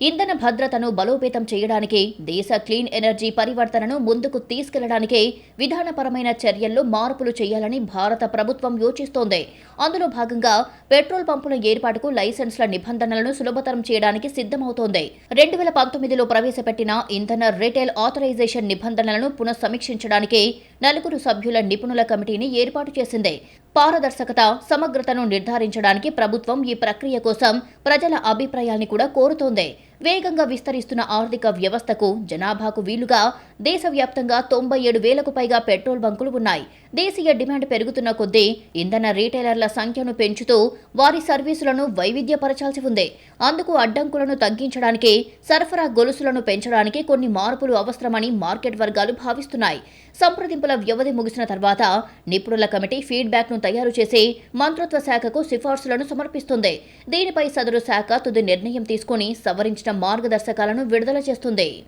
ఇంధన భద్రతను బలోపేతం చేయడానికి దేశ క్లీన్ ఎనర్జీ పరివర్తనను ముందుకు తీసుకెళ్ళడానికి విధానపరమైన చర్యల్లో మార్పులు చేయాలని భారత ప్రభుత్వం యోచిస్తోంది. అందులో భాగంగా పెట్రోల్ పంపుల ఏర్పాటుకు లైసెన్స్ల నిబంధనలను సులభతరం చేయడానికి సిద్ధమవుతోంది. రెండు వేల పంతొమ్మిదిలో ప్రవేశపెట్టిన ఇంధన రిటైల్ ఆథరైజేషన్ నిబంధనలను పునఃసమీక్షించడానికి నలుగురు సభ్యుల నిపుణుల కమిటీని ఏర్పాటు చేసింది. పారదర్శకత సమగ్రతను నిర్ధారించడానికి ప్రభుత్వం ఈ ప్రక్రియ కోసం ప్రజల అభిప్రాయాన్ని కూడా కోరుతోంది. వేగంగా విస్తరిస్తున్న ఆర్థిక వ్యవస్థకు జనాభాకు వీలుగా దేశవ్యాప్తంగా తొంభై ఏడు వేలకు పైగా పెట్రోల్ బంకులు ఉన్నాయి. దేశీయ డిమాండ్ పెరుగుతున్న కొద్దీ ఇంధన రీటైలర్ల సంఖ్యను పెంచుతూ వారి సర్వీసులను వైవిధ్యపరచాల్సి ఉంది. అందుకు అడ్డంకులను తగ్గించడానికి సరఫరా గొలుసులను పెంచడానికి కొన్ని మార్పులు అవసరమని మార్కెట్ వర్గాలు భావిస్తున్నాయి. సంప్రదింపుల వ్యవధి ముగిసిన తర్వాత నిపుణుల కమిటీ ఫీడ్బ్యాక్ను తయారు చేసి మంత్రిత్వ శాఖకు సిఫార్సులను సమర్పిస్తుంది. దీనిపై సదరు శాఖ తుది నిర్ణయం తీసుకుని సవరించ మార్గదర్శకాలను విడుదల చేస్తుంది.